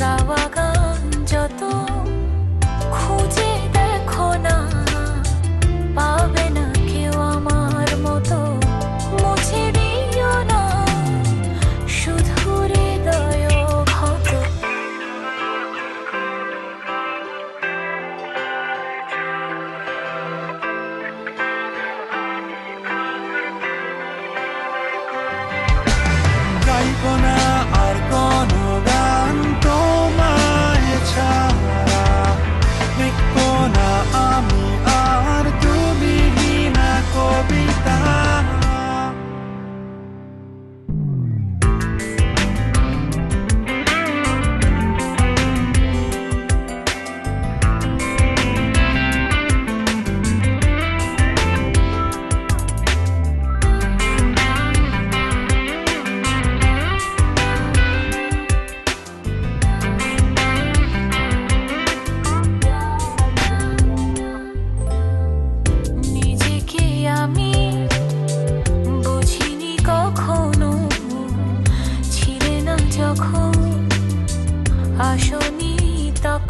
i acabado.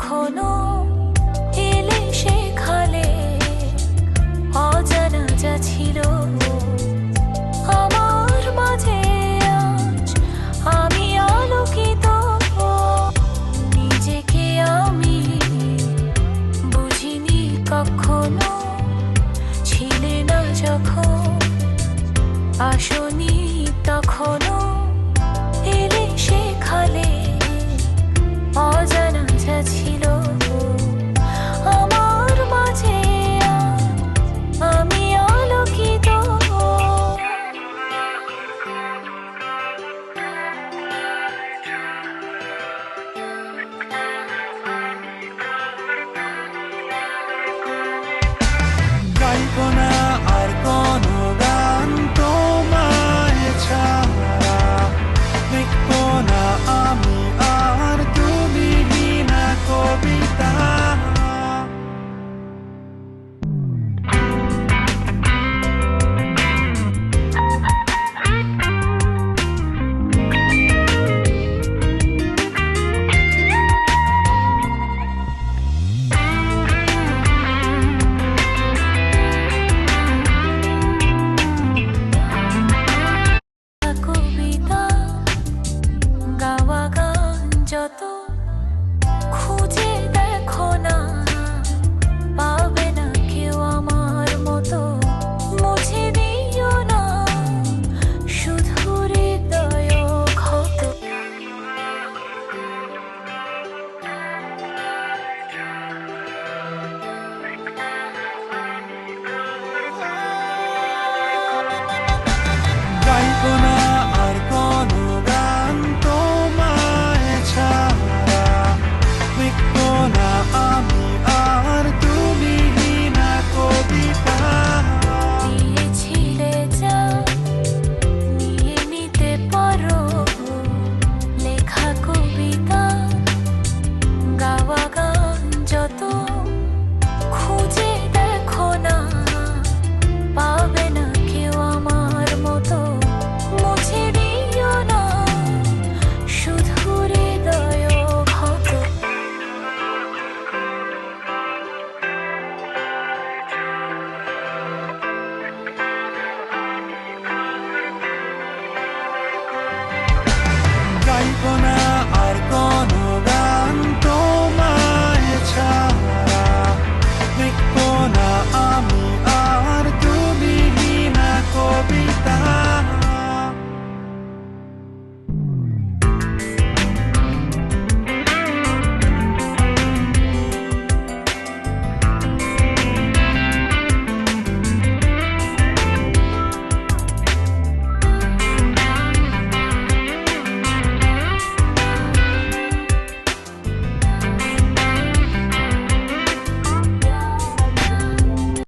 কখনো এলে সেখানে অজানা যা ছিল। আমার মাঝে আমি আলোকিত। নিজেকে আমি বুঝিনি কখনো, ছিলে না যখন আসনি